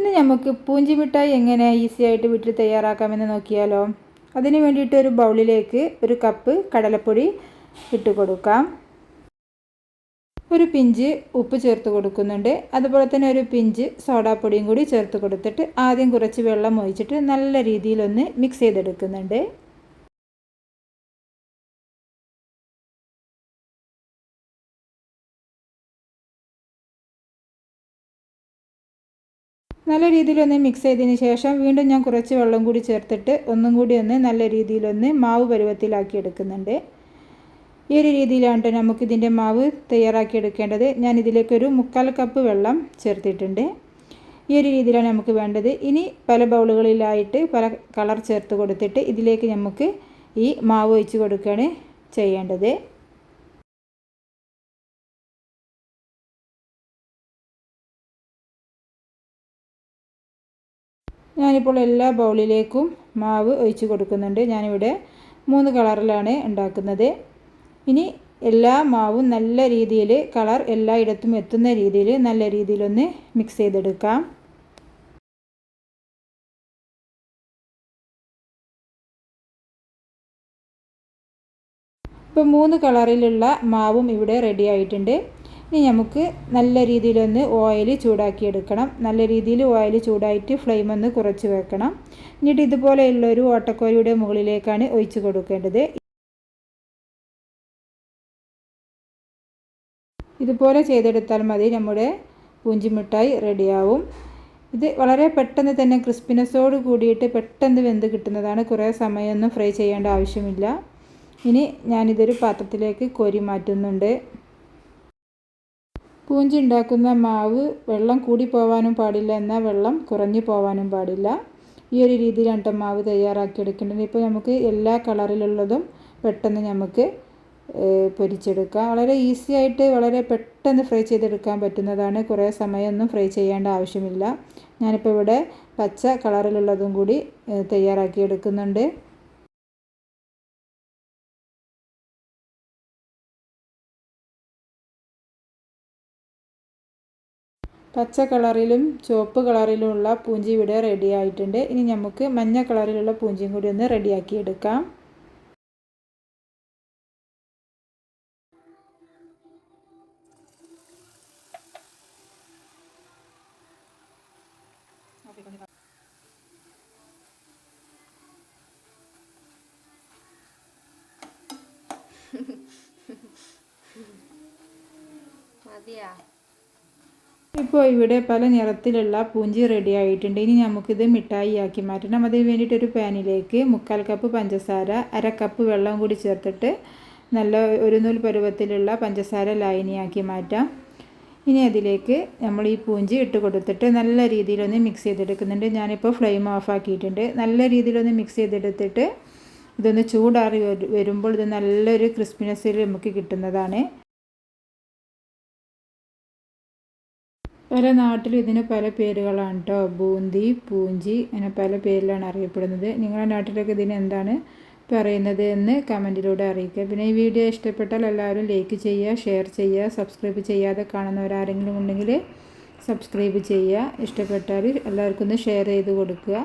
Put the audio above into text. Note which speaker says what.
Speaker 1: ഇന്ന് നമുക്ക് പൂഞ്ചി മിഠായി എങ്ങനെ ഈസി ആയിട്ട് വീട്ടിൽ തയ്യാറാക്കാമെന്ന് നോക്കിയാലോ? അതിന് വേണ്ടിയിട്ട് ഒരു ബൗളിലേക്ക് ഒരു കപ്പ് കടലപ്പൊടി ഇട്ട് കൊടുക്കാം. ഒരു പിഞ്ച് ഉപ്പ് ചേർത്ത് കൊടുക്കുന്നുണ്ട്. അതുപോലെ തന്നെ ഒരു പിഞ്ച് സോഡാപ്പൊടിയും കൂടി ചേർത്ത് കൊടുത്തിട്ട് ആദ്യം കുറച്ച് വെള്ളം ഒഴിച്ചിട്ട് നല്ല രീതിയിലൊന്ന് മിക്സ് ചെയ്തെടുക്കുന്നുണ്ട്. നല്ല രീതിയിലൊന്ന് മിക്സ് ചെയ്തതിന് ശേഷം വീണ്ടും ഞാൻ കുറച്ച് വെള്ളം കൂടി ചേർത്തിട്ട് ഒന്നും കൂടി ഒന്ന് നല്ല രീതിയിലൊന്ന് മാവ് പരുവത്തിലാക്കി എടുക്കുന്നുണ്ട്. ഈ ഒരു രീതിയിലാണ് നമുക്കിതിന്റെ മാവ് തയ്യാറാക്കി എടുക്കേണ്ടത്. ഞാൻ ഇതിലേക്കൊരു മുക്കാൽ കപ്പ് വെള്ളം ചേർത്തിട്ടുണ്ട്. ഈ ഒരു രീതിയിലാണ് നമുക്ക് വേണ്ടത്. ഇനി പല ബൗളുകളിലായിട്ട് പല കളർ ചേർത്ത് കൊടുത്തിട്ട് ഇതിലേക്ക് നമുക്ക് ഈ മാവ് ഒഴിച്ച് കൊടുക്കുകയാണ് ചെയ്യേണ്ടത്. ഞാനിപ്പോൾ എല്ലാ ബൗളിലേക്കും മാവ് ഒഴിച്ച് കൊടുക്കുന്നുണ്ട്. ഞാനിവിടെ മൂന്ന് കളറിലാണ് ഉണ്ടാക്കുന്നത്. ഇനി എല്ലാ മാവും നല്ല രീതിയിൽ കളർ എല്ലായിടത്തും എത്തുന്ന രീതിയിൽ നല്ല രീതിയിലൊന്ന് മിക്സ് ചെയ്തെടുക്കാം. ഇപ്പോൾ മൂന്ന് കളറിലുള്ള മാവും ഇവിടെ റെഡി ആയിട്ടുണ്ട്. ഇനി നമുക്ക് നല്ല രീതിയിലൊന്ന് ഓയിൽ ചൂടാക്കിയെടുക്കണം. നല്ല രീതിയിൽ ഓയിൽ ചൂടായിട്ട് ഫ്ലെയിം ഒന്ന് കുറച്ച് വെക്കണം. എന്നിട്ട് ഇതുപോലെയുള്ള ഒരു ഓട്ടക്കോരിയുടെ മുകളിലേക്കാണ് ഒഴിച്ച് കൊടുക്കേണ്ടത്. ഇതുപോലെ ചെയ്തെടുത്താൽ മതി. നമ്മുടെ പൂഞ്ചിമിഠായി റെഡിയാവും. ഇത് വളരെ പെട്ടെന്ന് തന്നെ ക്രിസ്പിനെസ്സോട് കൂടിയിട്ട് പെട്ടെന്ന് വെന്ത് കിട്ടുന്നതാണ്. കുറേ സമയമൊന്നും ഫ്രൈ ചെയ്യേണ്ട ആവശ്യമില്ല. ഇനി ഞാനിതൊരു പാത്രത്തിലേക്ക് കോരി മാറ്റുന്നുണ്ട്. പൂഞ്ചി ഉണ്ടാക്കുന്ന മാവ് വെള്ളം കൂടി പോകാനും പാടില്ല എന്നാൽ വെള്ളം കുറഞ്ഞു പോവാനും പാടില്ല. ഈ ഒരു രീതിയിലാണ് കേട്ടോ മാവ് തയ്യാറാക്കി എടുക്കേണ്ടത് ഇപ്പോൾ നമുക്ക് എല്ലാ കളറിലുള്ളതും പെട്ടെന്ന് നമുക്ക് പൊരിച്ചെടുക്കാം. വളരെ ഈസി ആയിട്ട് വളരെ പെട്ടെന്ന് ഫ്രൈ ചെയ്തെടുക്കാൻ പറ്റുന്നതാണ്. കുറേ സമയമൊന്നും ഫ്രൈ ചെയ്യേണ്ട ആവശ്യമില്ല. ഞാനിപ്പോൾ ഇവിടെ പച്ച കളറിലുള്ളതും കൂടി തയ്യാറാക്കി എടുക്കുന്നുണ്ട് പച്ച കളറിലും ചുവപ്പ് കളറിലുമുള്ള പൂഞ്ചി ഇവിടെ റെഡി ആയിട്ടുണ്ട് ഇനി നമുക്ക് മഞ്ഞ കളറിലുള്ള പൂഞ്ചിയും കൂടി ഒന്ന് റെഡിയാക്കി എടുക്കാം.
Speaker 2: മതിയാ.
Speaker 1: ഇപ്പോൾ ഇവിടെ പല നിറത്തിലുള്ള പൂഞ്ചി റെഡി ആയിട്ടുണ്ട്. ഇനി നമുക്കിത് മിഠായി ആക്കി മാറ്റണം. അതിന് വേണ്ടിയിട്ട് ഒരു പാനിലേക്ക് മുക്കാൽ കപ്പ് പഞ്ചസാര അര കപ്പ് വെള്ളം കൂടി ചേർത്തിട്ട് നല്ല ഒരു നൂൽ പരുവത്തിലുള്ള പഞ്ചസാര ലായനിയാക്കി മാറ്റാം. ഇനി അതിലേക്ക് നമ്മൾ ഈ പൂഞ്ചി ഇട്ട് കൊടുത്തിട്ട് നല്ല രീതിയിലൊന്ന് മിക്സ് ചെയ്തെടുക്കുന്നുണ്ട്. ഞാനിപ്പോൾ ഫ്ലെയിം ഓഫ് ആക്കിയിട്ടുണ്ട്. നല്ല രീതിയിലൊന്ന് മിക്സ് ചെയ്തെടുത്തിട്ട് ഇതൊന്ന് ചൂടാറി വരുമ്പോൾ ഇത് നല്ലൊരു ക്രിസ്പിനെസ്സിൽ നമുക്ക് കിട്ടുന്നതാണ്. പല നാട്ടിലും ഇതിന് പല പേരുകളാണ് കേട്ടോ ബൂന്തി പൂഞ്ചി അങ്ങനെ പല പേരിലാണ് അറിയപ്പെടുന്നത്. നിങ്ങളുടെ നാട്ടിലൊക്കെ ഇതിന് എന്താണ് പറയുന്നത് എന്ന് കമന്റിലൂടെ അറിയിക്കുക. പിന്നെ ഈ വീഡിയോ ഇഷ്ടപ്പെട്ടാൽ എല്ലാവരും ലൈക്ക് ചെയ്യുക ഷെയർ ചെയ്യുക സബ്സ്ക്രൈബ് ചെയ്യാതെ കാണുന്നവരാരെങ്കിലും ഉണ്ടെങ്കിൽ സബ്സ്ക്രൈബ് ചെയ്യുക. ഇഷ്ടപ്പെട്ടാൽ എല്ലാവർക്കും ഒന്ന് ഷെയർ ചെയ്ത് കൊടുക്കുക.